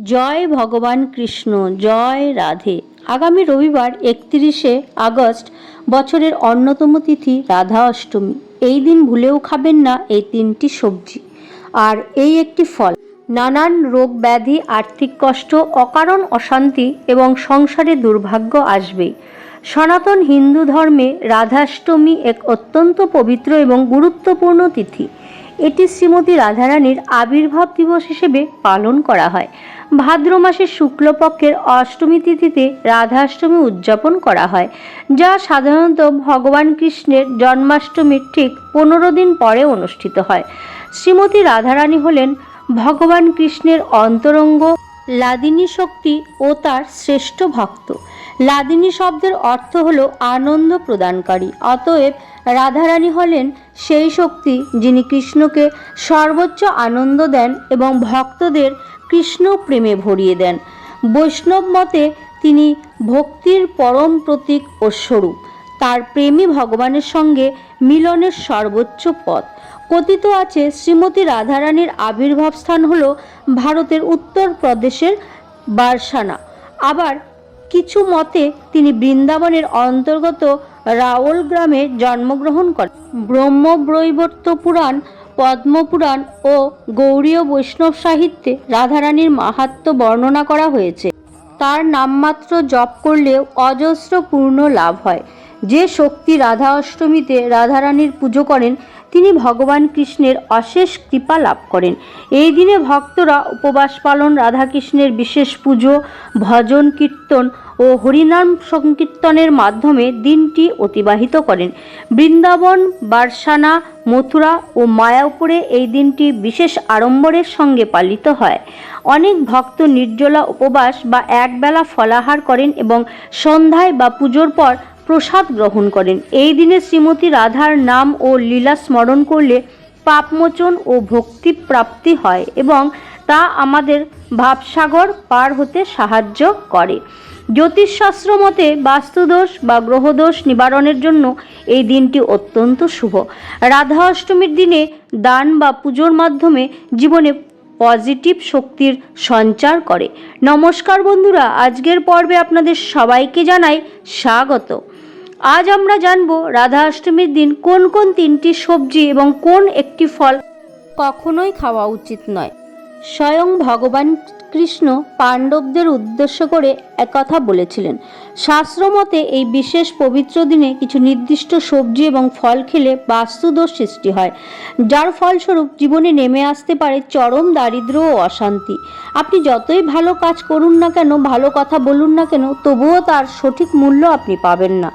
জয় ভগবান কৃষ্ণ, জয় রাধে। আগামী রবিবার একত্রিশে আগস্ট বছরের অন্যতম তিথি রাধা অষ্টমী। এই দিন ভুলেও খাবেন না এই তিনটি সবজি। আর এই একটি ফল। নানান রোগ ব্যাধি, আর্থিক কষ্ট, অকারণ অশান্তি এবং সংসারে দুর্ভাগ্য আসবেই সনাতন হিন্দু ধর্মে রাধাষ্টমী এক অত্যন্ত পবিত্র এবং গুরুত্বপূর্ণ তিথি। এটি শ্রীমতী রাধারানীর আবির্ভাব দিবস হিসেবে পালন করা হয়। ভাদ্র মাসের শুক্লপক্ষের অষ্টমী তিথিতে রাধাষ্টমী উদযাপন করা হয়, যা সাধারণত ভগবান কৃষ্ণের জন্মাষ্টমীর ঠিক পনেরো দিন পরে অনুষ্ঠিত হয়। শ্রীমতী রাধারানী হলেন ভগবান কৃষ্ণের অন্তরঙ্গ, লাদিনী শক্তি ও তার শ্রেষ্ঠ ভক্ত। লাদিনী শব্দের অর্থ হল আনন্দ প্রদানকারী। অতএব রাধারানী হলেন সেই শক্তি যিনি কৃষ্ণকে সর্বোচ্চ আনন্দ দেন এবং ভক্তদের কৃষ্ণ প্রেমে ভরিয়ে দেন। বৈষ্ণব মতে তিনি ভক্তির পরম প্রতীক ও স্বরূপ। তার প্রেমী ভগবানের সঙ্গে মিলনের সর্বোচ্চ পথ। কথিত আছে, শ্রীমতী রাধারানীর আবির্ভাব স্থান হল ভারতের উত্তর প্রদেশের বারসানা। আবার কিছু মতে তিনি বৃন্দাবনের অন্তর্গত রাওল গ্রামে জন্মগ্রহণ করেন। ব্রহ্মব্রৈবর্ত পুরাণ, পদ্মপুরাণ ও গৌরীয় বৈষ্ণব সাহিত্যে রাধারানীর মাহাত্ম্য বর্ণনা করা হয়েছে। তার নামমাত্র জপ করলেও অজস্র পূর্ণ লাভ হয়। যে শক্তি রাধা অষ্টমীতে রাধারানীর পুজো করেন তিনি ভগবান কৃষ্ণের অশেষ কৃপা লাভ করেন। এই দিনে ভক্তরা উপবাস পালন, রাধাকৃষ্ণের বিশেষ পুজো, ভজন, কীর্তন ও হরিনাম সংকীর্তনের মাধ্যমে দিনটি অতিবাহিত করেন। বৃন্দাবন, বারসানা, মথুরা ও মায়াপুরে এই দিনটি বিশেষ আড়ম্বরের সঙ্গে পালিত হয়। অনেক ভক্ত নির্জলা উপবাস বা একবেলা ফলাহার করেন এবং সন্ধ্যায় বা পুজোর পর প্রসাদ গ্রহণ করেন। এই দিনে শ্রীমতী রাধার নাম ও লীলা স্মরণ করলে পাপমোচন ও ভক্তি প্রাপ্তি হয় এবং তা আমাদের ভাবসাগর পার হতে সাহায্য করে। জ্যোতিষশাস্ত্র মতে বাস্তুদোষ বা গ্রহদোষ নিবারণের জন্য এই দিনটি অত্যন্ত শুভ। রাধা অষ্টমীর দিনে দান বা পুজোর মাধ্যমে জীবনে পজিটিভ শক্তির সঞ্চার করে। নমস্কার বন্ধুরা, আজকের পর্বে আপনাদের সবাইকে জানাই স্বাগত। আজ আমরা জানব রাধা অষ্টমীর দিন কোন কোন তিনটি সবজি এবং কোন একটি ফল কখনোই খাওয়া উচিত নয়। স্বয়ং ভগবান কৃষ্ণ পাণ্ডবদের উদ্দেশ্য করে একথা বলেছিলেন। শাস্ত্রমতে এই বিশেষ পবিত্র দিনে কিছু নির্দিষ্ট সবজি এবং ফল খেলে বাস্তুদোষ সৃষ্টি হয়, যার ফলস্বরূপ জীবনে নেমে আসতে পারে চরম দারিদ্র ও অশান্তি। আপনি যতই ভালো কাজ করুন না কেন, ভালো কথা বলুন না কেন, তবুও তার সঠিক মূল্য আপনি পাবেন না।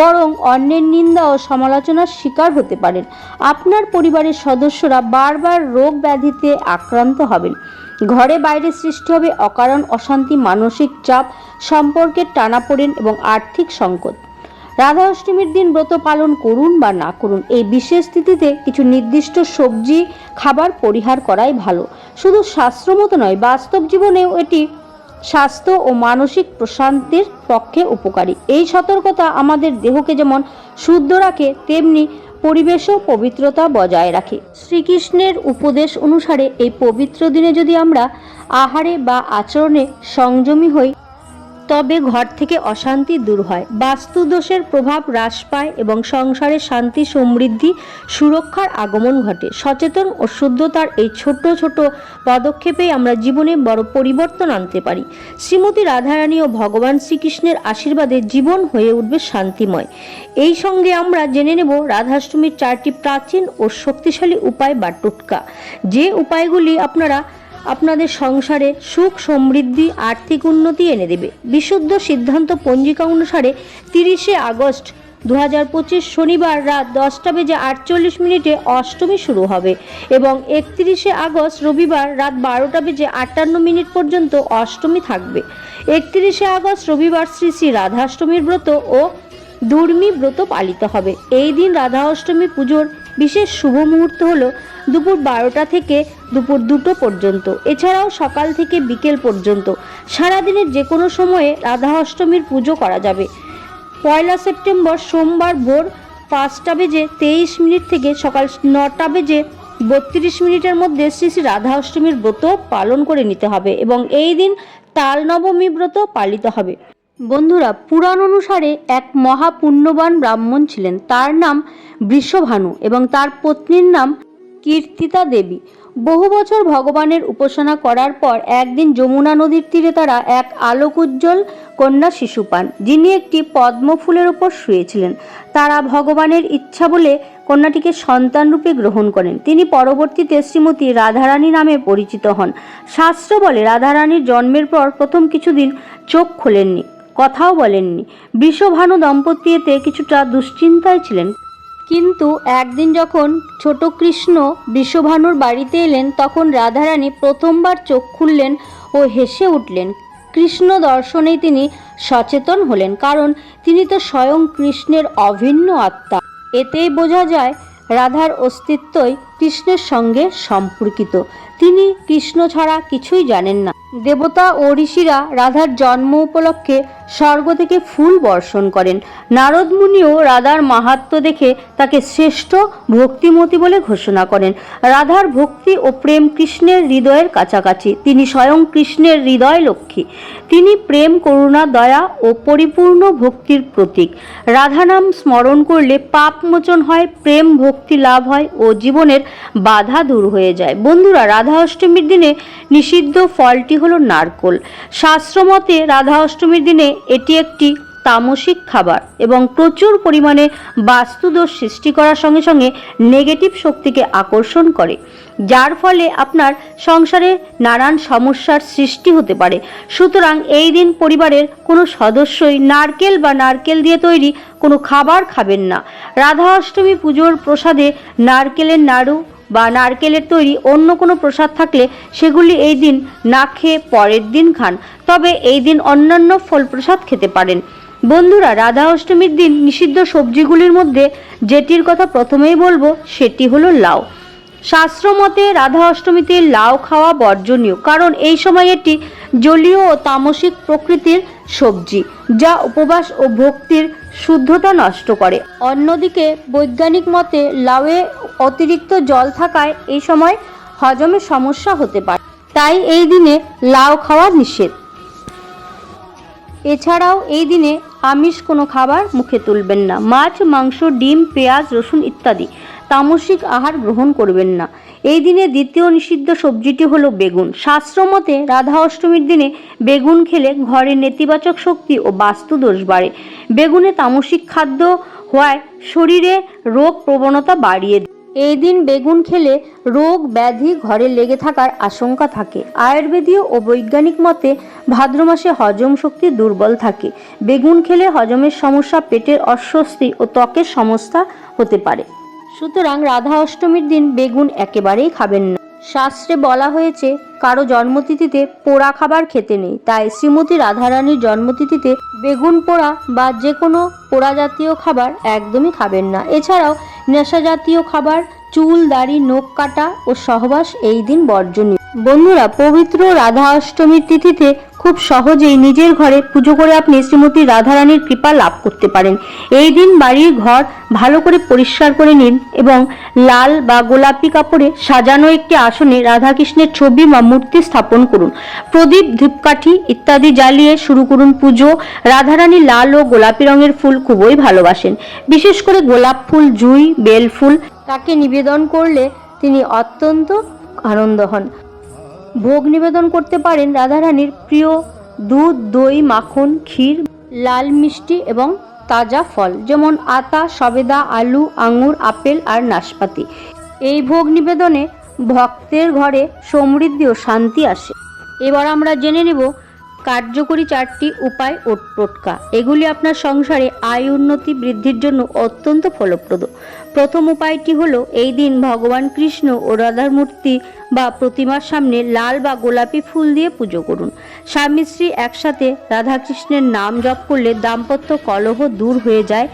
বরং অন্যের নিন্দা ও সমালোচনার শিকার হতে পারেন। আপনার পরিবারের সদস্যরা বারবার রোগ ব্যাধিতে আক্রান্ত হবেন ঘরে বাইরে সৃষ্টি হবে অকারণ অশান্তি, মানসিক চাপ, সম্পর্কের টানাপোড়েন এবং আর্থিক সংকট। রাধা অষ্টমীর দিন ব্রত পালন করুন বা না করুন, এই বিশেষ তিথিতে কিছু নির্দিষ্ট সবজি, খাবার পরিহার করাই ভালো। শুধু শাস্ত্রমতো নয়, বাস্তব জীবনেও এটি স্বাস্থ্য ও মানসিক প্রশান্তির পক্ষে উপকারী। এই সতর্কতা আমাদের দেহকে যেমন শুদ্ধ রাখে, তেমনি পরিবেশও পবিত্রতা বজায় রাখে। শ্রীকৃষ্ণের উপদেশ অনুসারে এই পবিত্র দিনে যদি আমরা আহারে বা আচরণে সংযমী হই তবে ঘর থেকে অশান্তি দূর হয়। বাস্তুদোষের প্রভাব হ্রাস পায় এবং সংসারে শান্তি, সমৃদ্ধি, সুরক্ষার আগমন ঘটে। সচেতন ও শুদ্ধতার এই ছোট ছোট পদক্ষেপে আমরা জীবনে বড় পরিবর্তন আনতে পারি। শ্রীমতী রাধারানী ও ভগবান শ্রীকৃষ্ণের আশীর্বাদে জীবন হয়ে উঠবে শান্তিময়। এই সঙ্গে আমরা জেনে নেব রাধাষ্টমীর চারটি প্রাচীন ও শক্তিশালী উপায় বা টোটকা। যে উপায়গুলি আপনারা আপনাদের সংসারে সুখ, সমৃদ্ধি, আর্থিক উন্নতি এনে দেবে। বিশুদ্ধ সিদ্ধান্ত পঞ্জিকা অনুসারে তিরিশে আগস্ট দু হাজার পঁচিশ শনিবার রাত দশটা বেজে আটচল্লিশ মিনিটে অষ্টমী শুরু হবে এবং একত্রিশে আগস্ট রবিবার রাত বারোটা বেজে আটান্ন মিনিট পর্যন্ত অষ্টমী থাকবে। একত্রিশে আগস্ট রবিবার শ্রী শ্রী রাধাষ্টমীর ব্রত ও দুর্মি ব্রত পালিত হবে। এই দিন রাধা অষ্টমী পুজোর বিশেষ শুভ মুহূর্ত হলো দুপুর বারোটা থেকে দুপুর দুটো পর্যন্ত। এছাড়াও সকাল থেকে বিকেল পর্যন্ত। সারাদিনের যে কোনো সময়ে রাধা অষ্টমীর পুজো করা যাবে। পয়লা সেপ্টেম্বর সোমবার ভোর পাঁচটা বেজে তেইশ মিনিট থেকে সকাল নটা বেজে বত্রিশ মিনিটের মধ্যে শ্রী শ্রী রাধা অষ্টমীর ব্রত পালন করে নিতে হবে এবং এই দিন তাল নবমী ব্রত পালিত হবে। বন্ধুরা, পুরাণ অনুসারে এক মহাপুণ্যবান ব্রাহ্মণ ছিলেন। তার নাম বৃষভানু এবং তার পত্নীর নাম কীর্তিতা দেবী। বহু বছর ভগবানের উপাসনা করার পর একদিন যমুনা নদীর তীরে তারা এক আলোক উজ্জ্বল কন্যা শিশু পান, যিনি একটি পদ্ম ফুলের উপর শুয়েছিলেন। তারা ভগবানের ইচ্ছা বলে কন্যাটিকে সন্তানরূপে গ্রহণ করেন। তিনি পরবর্তীতে শ্রীমতী রাধারানী নামে পরিচিত হন। শাস্ত্র বলে রাধারানীর জন্মের পর প্রথম কিছুদিন চোখ খোলেননি, কথাও বলেননি। বৃষভানু দম্পতি এতে কিছুটা দুশ্চিন্তায় ছিলেন। কিন্তু একদিন যখন ছোট কৃষ্ণ বিশ্বভানুর বাড়িতে এলেন, তখন রাধারানী প্রথমবার চোখ খুললেন ও হেসে উঠলেন। কৃষ্ণ দর্শনেই তিনি সচেতন হলেন, কারণ তিনি তো স্বয়ং কৃষ্ণের অভিন্ন আত্মা। এতেই বোঝা যায়, রাধার অস্তিত্বই কৃষ্ণের সঙ্গে সম্পর্কিত। তিনি কৃষ্ণ ছাড়া কিছুই জানেন না। দেবতা ও ঋষিরা রাধার জন্ম উপলক্ষে স্বর্গ থেকে ফুল বর্ষণ করেন। নারদ মুনিও রাধার মাহাত্ম্য দেখে তাকে শ্রেষ্ঠ ভক্তিমতী বলে ঘোষণা করেন। রাধার ভক্তি ও প্রেম কৃষ্ণের হৃদয়ের কাছাকাছি। তিনি স্বয়ং কৃষ্ণের হৃদয় লক্ষ্মী। তিনি প্রেম, করুণা, দয়া ও পরিপূর্ণ ভক্তির প্রতীক। রাধা নাম স্মরণ করলে পাপ মোচন হয়, প্রেম ভক্তি লাভ হয় ও জীবনের বাধা দূর হয়ে যায়। বন্ধুরা, রাধা অষ্টমীর দিনে নিষিদ্ধ ফলটি হলো নারকোল। শাস্ত্রমতে রাধা অষ্টমীর দিনে এটি একটি তামসিক খাবার এবং প্রচুর পরিমাণে বাস্তুদোষ সৃষ্টি করার সঙ্গে সঙ্গে নেগেটিভ শক্তিকে আকর্ষণ করে, যার ফলে আপনার সংসারে নানান সমস্যার সৃষ্টি হতে পারে। সুতরাং এই দিন পরিবারের কোনো সদস্যই নারকেল বা নারকেল দিয়ে তৈরি কোনো খাবার খাবেন না। রাধা অষ্টমী পুজোর প্রসাদে নারকেলের নাড়ু বা নারকেলের তৈরি অন্য কোনো প্রসাদ থাকলে সেগুলি এই দিন না খেয়ে পরের দিন খান। তবে এই দিন অন্যান্য ফল প্রসাদ খেতে পারেন। বন্ধুরা, রাধা অষ্টমীর দিন নিষিদ্ধ সবজিগুলির মধ্যে যেটির কথা প্রথমেই বলব সেটি হলো লাউ। শাস্ত্র মতে রাধা অষ্টমীতে লাউ খাওয়া বর্জনীয়, কারণ এই সময় এটি জলীয় ও তামসিক প্রকৃতির সবজি, যা উপবাস ও ভক্তির শুদ্ধতা নষ্ট করে। অন্যদিকে, বৈজ্ঞানিক মতে লাউয়ে অতিরিক্ত জল থাকায় এই সময় হজমে সমস্যা হতে পারে। তাই এই দিনে লাউ খাওয়া নিষেধ। এছাড়াও এই দিনে আমিষ কোনো খাবার মুখে তুলবেন না। মাছ, মাংস, ডিম, পেঁয়াজ, রসুন ইত্যাদি তামসিক আহার গ্রহণ করবেন না। এই দিনে দ্বিতীয় নিষিদ্ধ সবজিটি হলো বেগুন। শাস্ত্রমতে রাধা অষ্টমীর দিনে বেগুন খেলে ঘরে নেতিবাচক শক্তি ও বাস্তু দোষ বাড়ে। বেগুনে তামসিক খাদ্য হওয়ায় শরীরে রোগ প্রবণতা বাড়িয়ে দেয়। এই দিন বেগুন খেলে রোগ ব্যাধি ঘরে লেগে থাকার আশঙ্কা থাকে। আয়ুর্বেদীয় ও বৈজ্ঞানিক মতে ভাদ্র মাসে হজম শক্তি দুর্বল থাকে। বেগুন খেলে হজমের সমস্যা, পেটের অস্বস্তি ও ত্বকের সমস্যা হতে পারে। সুতরাং রাধা অষ্টমীর দিন বেগুন একেবারেই খাবেন না। শাস্ত্রে বলা হয়েছে, কারও জন্মতিথিতে পোড়া খাবার খেতে নেই। তাই শ্রীমতী রাধারানীর জন্মতিথিতে বেগুন পোড়া বা যে কোনো পোড়া জাতীয় খাবার একদমই খাবেন না। এছাড়াও নেশা জাতীয় খাবার, চুল, দাড়ি, নখ কাটা ও সহবাস এই দিন বর্জনীয়। বন্ধুরা, পবিত্র রাধা অষ্টমীর তিথিতে খুব সহজেই নিজের ঘরে পুজো করে আপনি শ্রীমতী রাধারানীর কৃপা লাভ করতে পারেন। এই দিন বাড়ির ঘর ভালো করে পরিষ্কার করে নিন এবং লাল বা গোলাপি কাপড়ে সাজানো একটি আসনে রাধাকৃষ্ণের ছবি বা মূর্তি স্থাপন করুন। প্রদীপ, ধূপকাঠি ইত্যাদি জ্বালিয়ে শুরু করুন পুজো। রাধারানী লাল ও গোলাপি রঙের ফুল খুবই ভালোবাসেন। বিশেষ করে গোলাপ ফুল, জুই, বেল ফুল, তাকে নিবেদন করলে তিনি অত্যন্ত আনন্দ হন। ভোগ নিবেদন করতে পারেন রাধারানীর প্রিয় দুধ, দই, মাখন, ক্ষীর, লাল মিষ্টি এবং তাজা ফল, যেমন আতা, সবেদা, আলু, আঙুর, আপেল আর নাশপাতি। এই ভোগ নিবেদনে ভক্তের ঘরে সমৃদ্ধি ও শান্তি আসে। এবার আমরা জেনে নেব কার্যকরী চারটি উপায় ও টোটকা। এগুলি আপনার সংসারে আয় উন্নতি বৃদ্ধির জন্য অত্যন্ত ফলপ্রদ। প্রথম উপায়টি হলো, এই দিন ভগবান কৃষ্ণ ও রাধার মূর্তি বা প্রতিমার সামনে লাল বা গোলাপি ফুল দিয়ে পুজো করুন। স্বামী স্ত্রী একসাথে রাধাকৃষ্ণের নাম জপ করলে দাম্পত্য কলহ দূর হয়ে যায়।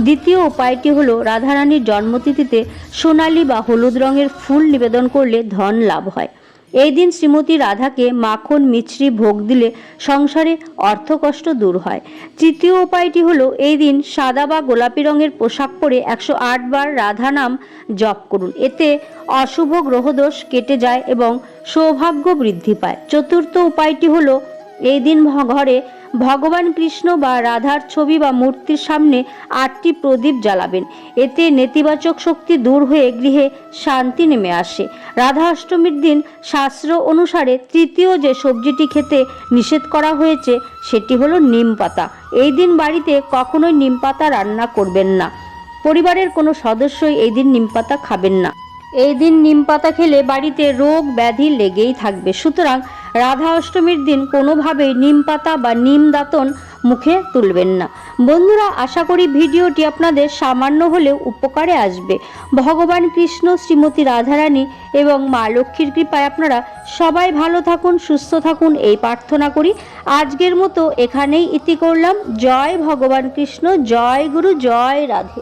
দ্বিতীয় উপায়টি হলো, রাধারানীর জন্মতিথিতে সোনালী বা হলুদ রঙের ফুল নিবেদন করলে ধন লাভ হয়। এই দিন শ্রীমতী রাধাকে মাখন মিছরি ভোগ দিলে সংসারে অর্থকষ্ট দূর হয়। তৃতীয় উপায়টি হলো, এই দিন সাদা বা গোলাপি রঙের পোশাক পরে একশো আট বার রাধা নাম জপ করুন। এতে অশুভ গ্রহদোষ কেটে যায় এবং সৌভাগ্য বৃদ্ধি পায়। চতুর্থ উপায়টি হলো এই দিন ঘরে ভগবান কৃষ্ণ বা রাধার ছবি বা মূর্তির সামনে আটটি প্রদীপ জ্বালাবেন। এতে নেতিবাচক শক্তি দূর হয়ে গৃহে শান্তি নেমে আসে। রাধা অষ্টমীর দিন শাস্ত্র অনুসারে তৃতীয় যে সবজিটি খেতে নিষেধ করা হয়েছে, সেটি হলো নিম পাতা। এই দিন বাড়িতে কখনোই নিম পাতা রান্না করবেন না। পরিবারের কোনো সদস্যই এই দিন নিম পাতা খাবেন না। এই দিন নিম পাতা খেলে বাড়িতে রোগ ব্যাধি লেগেই থাকবে। সুতরাং রাধা অষ্টমীর দিন কোনোভাবেই নিম পাতা বা নিম দাতন মুখে তুলবেন না। বন্ধুরা, আশা করি ভিডিওটি আপনাদের সামান্য হলেও উপকারে আসবে। ভগবান কৃষ্ণ, শ্রীমতী রাধারানী এবং মা লক্ষ্মীর কৃপায় আপনারা সবাই ভালো থাকুন, সুস্থ থাকুন এই প্রার্থনা করি। আজকের মতো এখানেই ইতি করলাম। জয় ভগবান কৃষ্ণ, জয় গুরু, জয় রাধে।